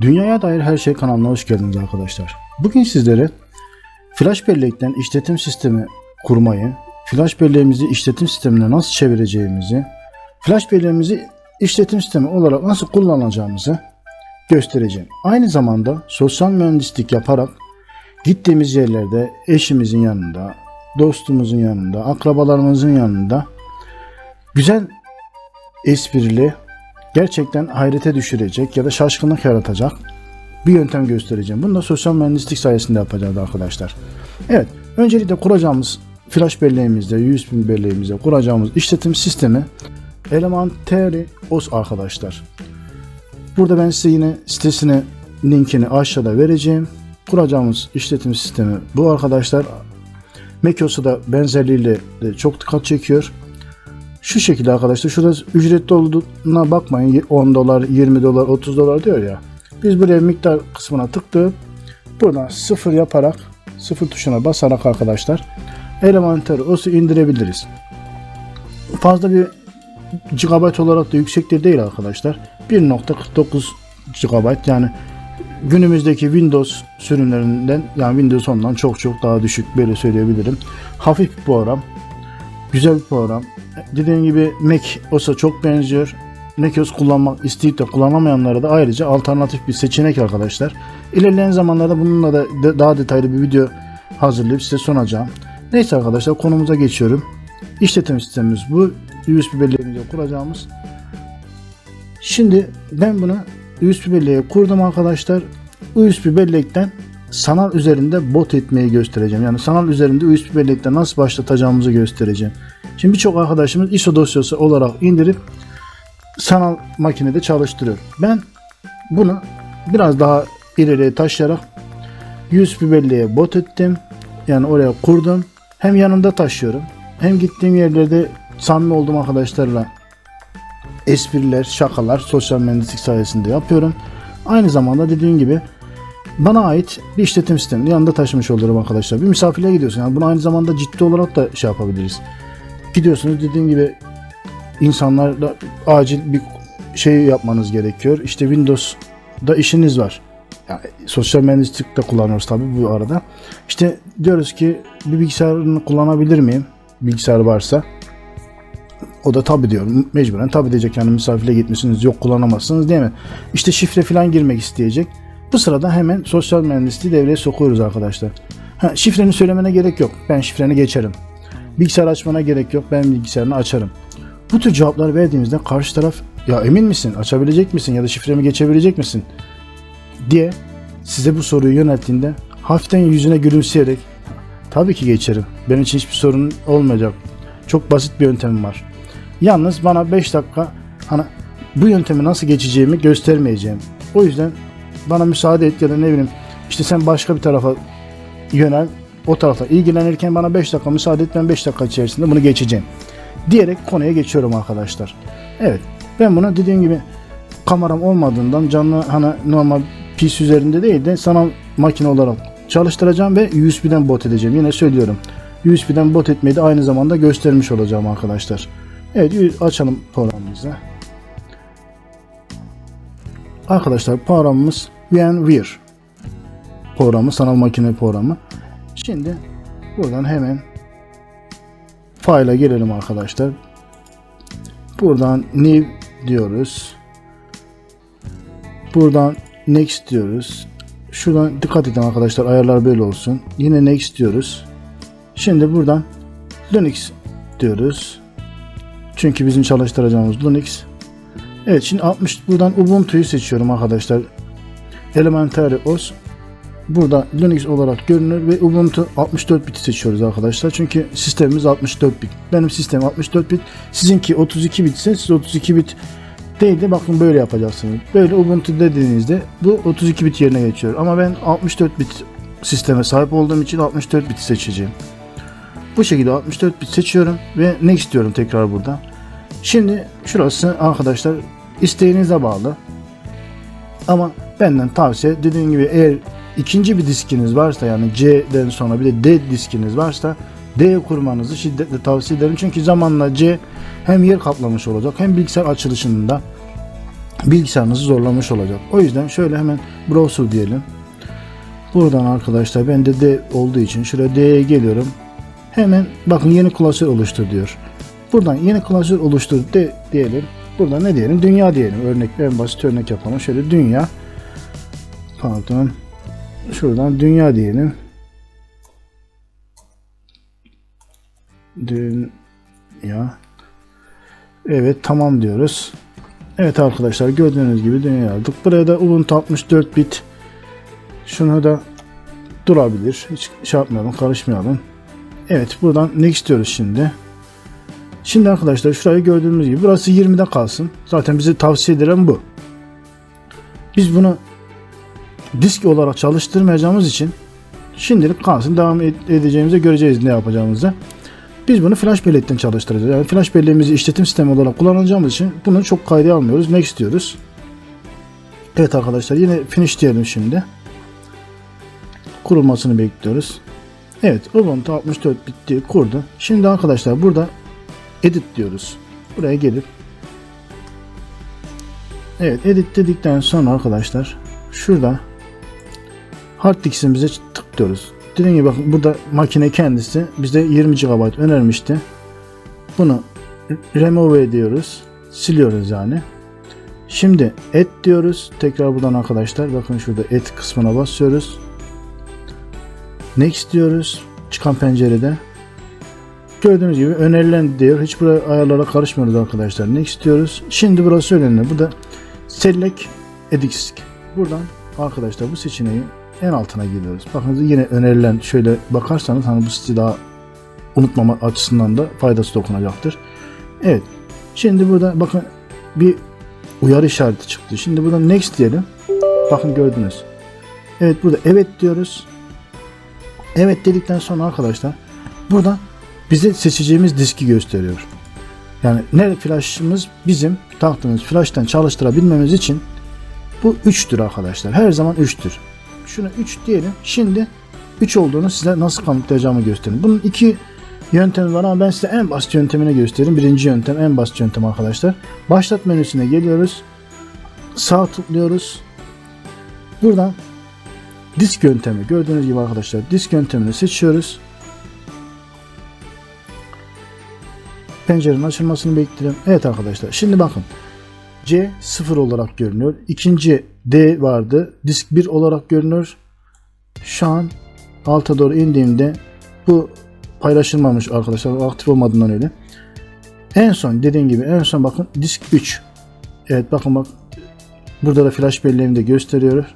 Dünyaya dair her şey kanalına hoş geldiniz arkadaşlar. Bugün sizlere flash bellekten işletim sistemi kurmayı, flash belleğimizi işletim sistemine nasıl çevireceğimizi, flash belleğimizi işletim sistemi olarak nasıl kullanacağımızı göstereceğim. Aynı zamanda sosyal mühendislik yaparak gittiğimiz yerlerde eşimizin yanında, dostumuzun yanında, akrabalarımızın yanında güzel esprili, gerçekten hayrete düşürecek ya da şaşkınlık yaratacak bir yöntem göstereceğim. Bunu da sosyal mühendislik sayesinde yapacağız arkadaşlar. Evet, öncelikle kuracağımız flash belleğimizde, USB belleğimizde kuracağımız işletim sistemi Elementary OS arkadaşlar. Burada ben size yine sitesine linkini aşağıda vereceğim. Kuracağımız işletim sistemi bu arkadaşlar. macOS'a da benzerliğiyle de çok dikkat çekiyor. Şu şekilde arkadaşlar şurada ücretli olduğuna bakmayın 10 dolar 20 dolar 30 dolar diyor ya. Biz buraya miktar kısmına tıklayıp buradan sıfır yaparak sıfır tuşuna basarak arkadaşlar Elementary OS'u indirebiliriz. Fazla bir GB olarak da yüksektir değil arkadaşlar. 1.49 GB yani günümüzdeki Windows sürümlerinden yani Windows 10'dan çok çok daha düşük böyle söyleyebilirim. Hafif bir program. Güzel bir program. Dediğim gibi Mac OS'a çok benziyor. macOS kullanmak isteyip de kullanamayanlara da ayrıca alternatif bir seçenek arkadaşlar. İlerleyen zamanlarda bununla da daha detaylı bir video hazırlayıp size sunacağım. Neyse arkadaşlar konumuza geçiyorum. İşletim sistemimiz bu. USB belleğimizi kuracağımız. Şimdi ben bunu USB belleğe kurdum arkadaşlar. USB bellekten sanal üzerinde bot etmeyi göstereceğim. Yani sanal üzerinde USB bellekte nasıl başlatacağımızı göstereceğim. Şimdi birçok arkadaşımız ISO dosyası olarak indirip sanal makinede çalıştırıyor. Ben bunu biraz daha ileriye taşıyarak USB belleğe bot ettim. Yani oraya kurdum. Hem yanımda taşıyorum. Hem gittiğim yerlerde samimi olduğum arkadaşlarla espriler, şakalar sosyal mühendislik sayesinde yapıyorum. Aynı zamanda dediğim gibi bana ait bir işletim sistemini yanında taşımış olurum arkadaşlar. Bir misafirliğe gidiyorsun. Yani bunu aynı zamanda ciddi olarak da şey yapabiliriz. Gidiyorsunuz dediğim gibi insanlarla acil bir şey yapmanız gerekiyor. İşte Windows'da işiniz var. Yani sosyal mühendislik de kullanıyoruz tabii bu arada. İşte diyoruz ki bir bilgisayarını kullanabilir miyim? Bilgisayar varsa. O da tabii diyor. Mecburen tabii diyecek yani misafirle gitmişsiniz yok kullanamazsınız değil mi? İşte şifre falan girmek isteyecek. Bu sırada hemen sosyal mühendisliği devreye sokuyoruz arkadaşlar. Ha, şifreni söylemene gerek yok. Ben şifreni geçerim. Bilgisayar açmana gerek yok. Ben bilgisayarını açarım. Bu tür cevapları verdiğimizde karşı taraf ya emin misin açabilecek misin ya da şifremi geçebilecek misin diye size bu soruyu yönelttiğinde hafiften yüzüne gülümseyerek tabii ki geçerim. Benim için hiçbir sorun olmayacak. Çok basit bir yöntemim var. Yalnız bana 5 dakika hani bu yöntemi nasıl geçeceğimi göstermeyeceğim. O yüzden bana müsaade et ya da ne bileyim işte sen başka bir tarafa yönel o tarafta ilgilenirken bana 5 dakika müsaade et ben 5 dakika içerisinde bunu geçeceğim diyerek konuya geçiyorum arkadaşlar. Evet ben bunu dediğim gibi kameram olmadığından canlı hani normal PC üzerinde değil de sanal makine olarak çalıştıracağım ve USB'den bot edeceğim. Yine söylüyorum. USB'den bot etmeyi de aynı zamanda göstermiş olacağım arkadaşlar. Evet açalım programımızı. Arkadaşlar programımız VMware programı, sanal makine programı. Şimdi buradan hemen file'a girelim arkadaşlar. Buradan new diyoruz. Buradan next diyoruz. Şuradan dikkat edin arkadaşlar ayarlar böyle olsun. Yine next diyoruz. Şimdi buradan Linux diyoruz. Çünkü bizim çalıştıracağımız Linux. Evet şimdi 60 buradan Ubuntu'yu seçiyorum arkadaşlar. Elementary OS. Burada Linux olarak görünür ve Ubuntu 64 bit seçiyoruz arkadaşlar. Çünkü sistemimiz 64 bit. Benim sistemim 64 bit. Sizinki 32 bit ise siz 32 bit değil de bakın böyle yapacaksınız. Böyle Ubuntu dediğinizde bu 32 bit yerine geçiyor. Ama ben 64 bit sisteme sahip olduğum için 64 bit seçeceğim. Bu şekilde 64 bit seçiyorum ve next diyorum tekrar burada. Şimdi şurası arkadaşlar isteğinize bağlı. Ama benden tavsiye dediğim gibi eğer ikinci bir diskiniz varsa yani C'den sonra bir de D diskiniz varsa D kurmanızı şiddetle tavsiye ederim. Çünkü zamanla C hem yer kaplamış olacak hem bilgisayar açılışında bilgisayarınızı zorlamış olacak. O yüzden şöyle hemen browser diyelim. Buradan arkadaşlar ben de D olduğu için şuraya D'ye geliyorum. Hemen bakın yeni klasör oluştur diyor. Buradan yeni klasör oluştur de diyelim. Burada ne diyelim? Dünya diyelim. Örnek en basit örnek yapalım. Şöyle dünya. Pardon. Şuradan dünya diyelim. Dünya. Evet tamam diyoruz. Evet arkadaşlar gördüğünüz gibi dünya aldık. Buraya da Ubuntu 64 bit. Şunu da durabilir. Hiç şey yapmayalım, karışmayalım. Evet buradan next diyoruz şimdi. Şimdi arkadaşlar şurayı gördüğümüz gibi burası 20'de kalsın. Zaten bize tavsiye edilen bu. Biz bunu disk olarak çalıştırmayacağımız için şimdilik kalsın. Devam ed- edeceğimize göreceğiz ne yapacağımızı. Biz bunu flash belleğinden çalıştıracağız. Yani flash belleğimizi işletim sistemi olarak kullanacağımız için bunu çok kayda almıyoruz. Next diyoruz. Evet arkadaşlar yine finish diyelim şimdi. Kurulmasını bekliyoruz. Evet Ubuntu 64 bitti kurdu. Şimdi arkadaşlar burada edit diyoruz. Buraya gelip Evet edit dedikten sonra arkadaşlar şurada hard diskimize tıklıyoruz. Dediğim gibi bakın burada makine kendisi bize 20 GB önermişti. Bunu remove ediyoruz. Siliyoruz yani. Şimdi et diyoruz. Tekrar buradan arkadaşlar bakın şurada et kısmına basıyoruz. Next diyoruz. Çıkan pencerede. Gördüğünüz gibi önerilen diyor. Hiç buraya ayarlara karışmıyoruz arkadaşlar. Next diyoruz. Şimdi burası önemli. Burada select edisk. Buradan arkadaşlar bu seçeneği en altına geliyoruz. Bakın yine önerilen şöyle bakarsanız hani bu siteyi daha unutmama açısından da faydası dokunacaktır. Evet. Şimdi burada bakın bir uyarı işareti çıktı. Şimdi burada next diyelim. Bakın gördünüz. Evet burada evet diyoruz. Evet dedikten sonra arkadaşlar burada bize seçeceğimiz diski gösteriyor. Yani ne flash'ımız bizim taktığımız flash'tan çalıştırabilmemiz için bu 3'tür arkadaşlar. Her zaman 3'tür. Şuna 3 diyelim. Şimdi 3 olduğunu size nasıl kanıtlayacağımı göstereyim. Bunun iki yöntemi var ama ben size en basit yöntemini göstereyim. Birinci yöntem en basit yöntem arkadaşlar. Başlat menüsüne geliyoruz. Sağ tıklıyoruz. Buradan disk yöntemi gördüğünüz gibi arkadaşlar disk yöntemini seçiyoruz. Pencerenin açılmasını bekleyelim. Evet arkadaşlar şimdi bakın C 0 olarak görünüyor. İkinci D vardı. Disk 1 olarak görünüyor. Şu an alta doğru indiğimde bu paylaşılmamış arkadaşlar. Aktif olmadığından öyle. En son dediğim gibi en son bakın disk 3. Evet bakın bak burada da flash belleğini de gösteriyor.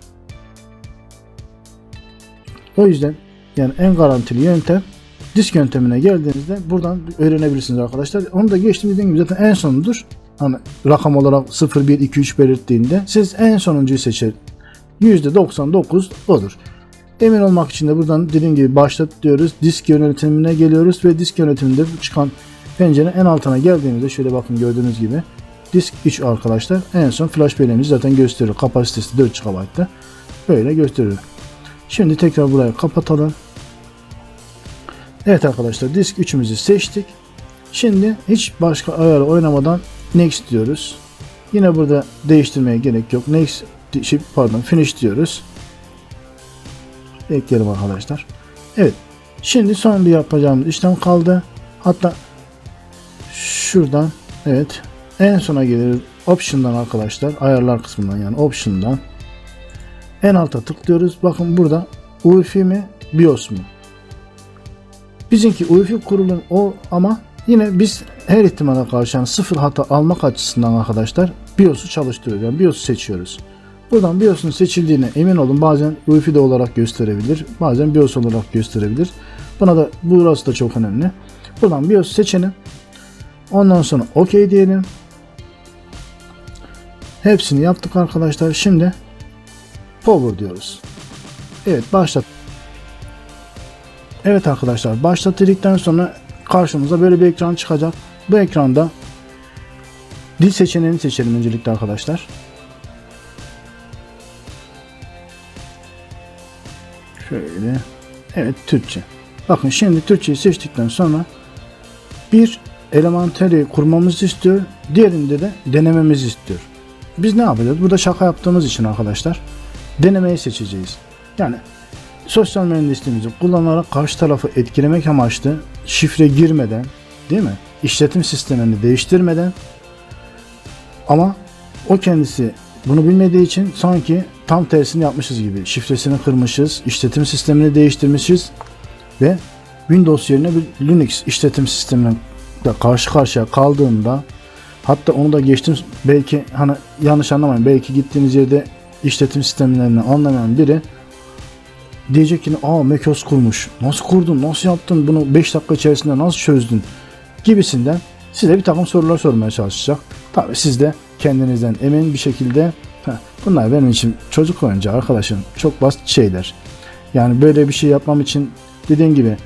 O yüzden yani en garantili yöntem disk yöntemine geldiğinizde buradan öğrenebilirsiniz arkadaşlar. Onu da geçtim dediğim gibi zaten en sonudur. Hani rakam olarak 0, 1, 2, 3 belirttiğinde siz en sonuncuyu seçer. %99 odur. Emin olmak için de buradan dediğim gibi başlat diyoruz. Disk yönetimine geliyoruz ve disk yönetiminde çıkan pencerenin en altına geldiğimizde şöyle bakın gördüğünüz gibi disk 3 arkadaşlar. En son flash belleğimizi zaten gösteriyor. Kapasitesi 4 GB'da. Böyle gösteriyor. Şimdi tekrar burayı kapatalım. Evet arkadaşlar disk 3'ümüzü seçtik. Şimdi hiç başka ayarı oynamadan next diyoruz. Yine burada değiştirmeye gerek yok. Next şey, pardon finish diyoruz. Bekleyelim arkadaşlar. Evet. Şimdi son bir yapacağımız işlem kaldı. Hatta şuradan evet en sona gelir option'dan arkadaşlar ayarlar kısmından yani option'dan en alta tıklıyoruz. Bakın burada UEFI mi BIOS mu? Bizimki UEFI kurulun o ama yine biz her ihtimale karşı yani sıfır hata almak açısından arkadaşlar BIOS'u çalıştırıyoruz. Yani BIOS'u seçiyoruz. Buradan BIOS'un seçildiğine emin olun. Bazen UEFI de olarak gösterebilir. Bazen BIOS olarak gösterebilir. Buna da burası da çok önemli. Buradan BIOS seçelim. Ondan sonra OK diyelim. Hepsini yaptık arkadaşlar. Şimdi Power diyoruz. Evet başlat. Evet arkadaşlar başlat sonra karşımıza böyle bir ekran çıkacak. Bu ekranda dil seçeneğini seçelim öncelikle arkadaşlar. Şöyle. Evet Türkçe. Bakın şimdi Türkçeyi seçtikten sonra bir elementeri kurmamızı istiyor. Diğerinde de denememizi istiyor. Biz ne yapacağız? Burada şaka yaptığımız için arkadaşlar denemeyi seçeceğiz. Yani sosyal mühendisliğimizi kullanarak karşı tarafı etkilemek amaçlı şifre girmeden değil mi? İşletim sistemini değiştirmeden ama o kendisi bunu bilmediği için sanki tam tersini yapmışız gibi. Şifresini kırmışız, işletim sistemini değiştirmişiz ve Windows yerine bir Linux işletim sistemine de karşı karşıya kaldığında hatta onu da geçtim belki hani yanlış anlamayın belki gittiğiniz yerde işletim sistemlerini anlamayan biri diyecek ki aa macOS kurmuş. Nasıl kurdun? Nasıl yaptın? Bunu 5 dakika içerisinde nasıl çözdün? Gibisinden size bir takım sorular sormaya çalışacak. Tabi siz de kendinizden emin bir şekilde "Heh, bunlar benim için çocuk oyuncağı arkadaşım. Çok basit şeyler. Yani böyle bir şey yapmam için dediğim gibi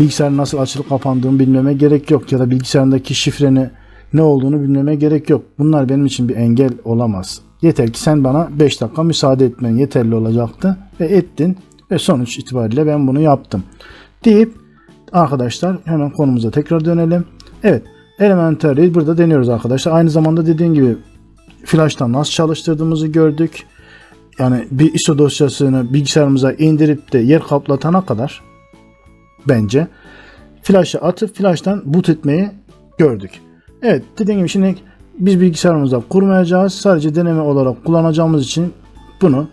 bilgisayarın nasıl açılıp kapandığını bilmeme gerek yok. Ya da bilgisayarındaki şifreni ne olduğunu bilmeme gerek yok. Bunlar benim için bir engel olamaz. Yeter ki sen bana 5 dakika müsaade etmen yeterli olacaktı ve ettin ve sonuç itibariyle ben bunu yaptım. Deyip arkadaşlar hemen konumuza tekrar dönelim. Evet Elementary'i burada deniyoruz arkadaşlar. Aynı zamanda dediğim gibi Flash'tan nasıl çalıştırdığımızı gördük. Yani bir ISO dosyasını bilgisayarımıza indirip de yer kaplatana kadar bence Flash'a atıp Flash'tan boot etmeyi gördük. Evet dediğim gibi şimdi biz bilgisayarımızda kurmayacağız. Sadece deneme olarak kullanacağımız için bunu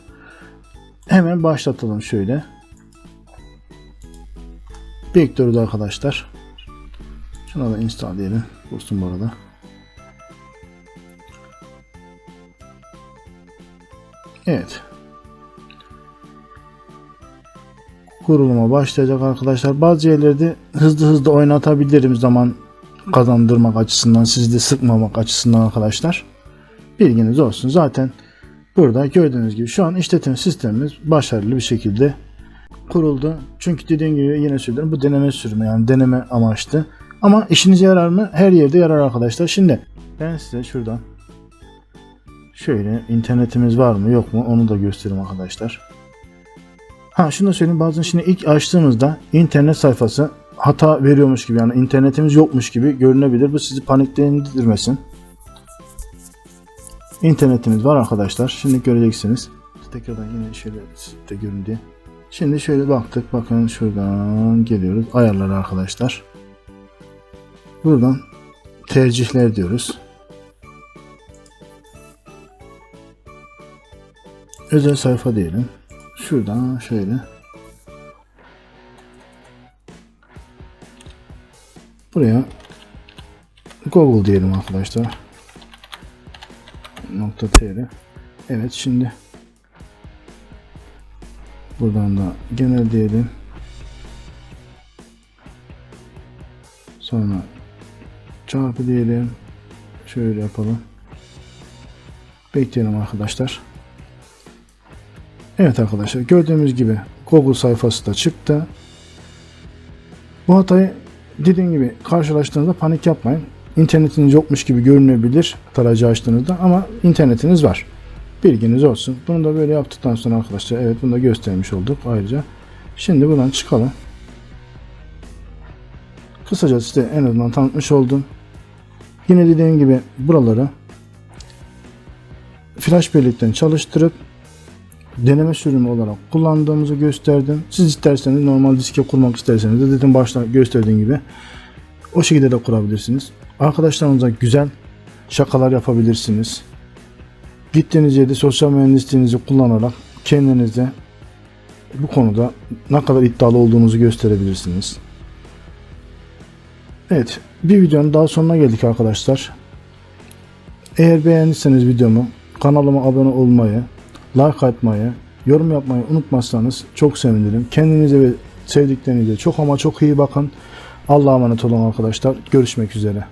hemen başlatalım şöyle. Bekliyoruz arkadaşlar. Şuna da install diyelim. Dursun bu arada. Evet. Kuruluma başlayacak arkadaşlar. Bazı yerlerde hızlı hızlı oynatabilirim zaman kazandırmak açısından, sizi de sıkmamak açısından arkadaşlar. Bilginiz olsun. Zaten burada gördüğünüz gibi şu an işletim sistemimiz başarılı bir şekilde kuruldu. Çünkü dediğim gibi yine söylüyorum bu deneme sürümü yani deneme amaçlı. Ama işinize yarar mı? Her yerde yarar arkadaşlar. Şimdi ben size şuradan şöyle internetimiz var mı yok mu onu da göstereyim arkadaşlar. Ha şunu da söyleyeyim bazen şimdi ilk açtığımızda internet sayfası hata veriyormuş gibi yani internetimiz yokmuş gibi görünebilir. Bu sizi paniklendirmesin. İnternetimiz var arkadaşlar. Şimdi göreceksiniz. Tekrardan yine şöyle de görün diye. Şimdi şöyle baktık. Bakın şuradan geliyoruz. Ayarlar arkadaşlar. Buradan tercihler diyoruz. Özel sayfa diyelim. Şuradan şöyle. Buraya Google diyelim arkadaşlar. .tr Evet şimdi buradan da genel diyelim. Sonra çarpı diyelim. Şöyle yapalım. Bekleyelim arkadaşlar. Evet arkadaşlar gördüğümüz gibi Google sayfası da çıktı. Bu hatayı dediğim gibi karşılaştığınızda panik yapmayın. İnternetiniz yokmuş gibi görünebilir tarayıcı açtığınızda ama internetiniz var. Bilginiz olsun. Bunu da böyle yaptıktan sonra arkadaşlar evet bunu da göstermiş olduk ayrıca. Şimdi buradan çıkalım. Kısaca size en azından tanıtmış oldum. Yine dediğim gibi buraları flash bellekten çalıştırıp deneme sürümü olarak kullandığımızı gösterdim. Siz isterseniz normal diske kurmak isterseniz de dedim başta gösterdiğim gibi o şekilde de kurabilirsiniz. Arkadaşlarınıza güzel şakalar yapabilirsiniz. Gittiğiniz yerde sosyal mühendisliğinizi kullanarak kendinize bu konuda ne kadar iddialı olduğunuzu gösterebilirsiniz. Evet, bir videonun daha sonuna geldik arkadaşlar. Eğer beğendiyseniz videomu kanalıma abone olmayı, like atmayı, yorum yapmayı unutmazsanız çok sevinirim. Kendinize ve sevdiklerinize çok ama çok iyi bakın. Allah'a emanet olun arkadaşlar. Görüşmek üzere.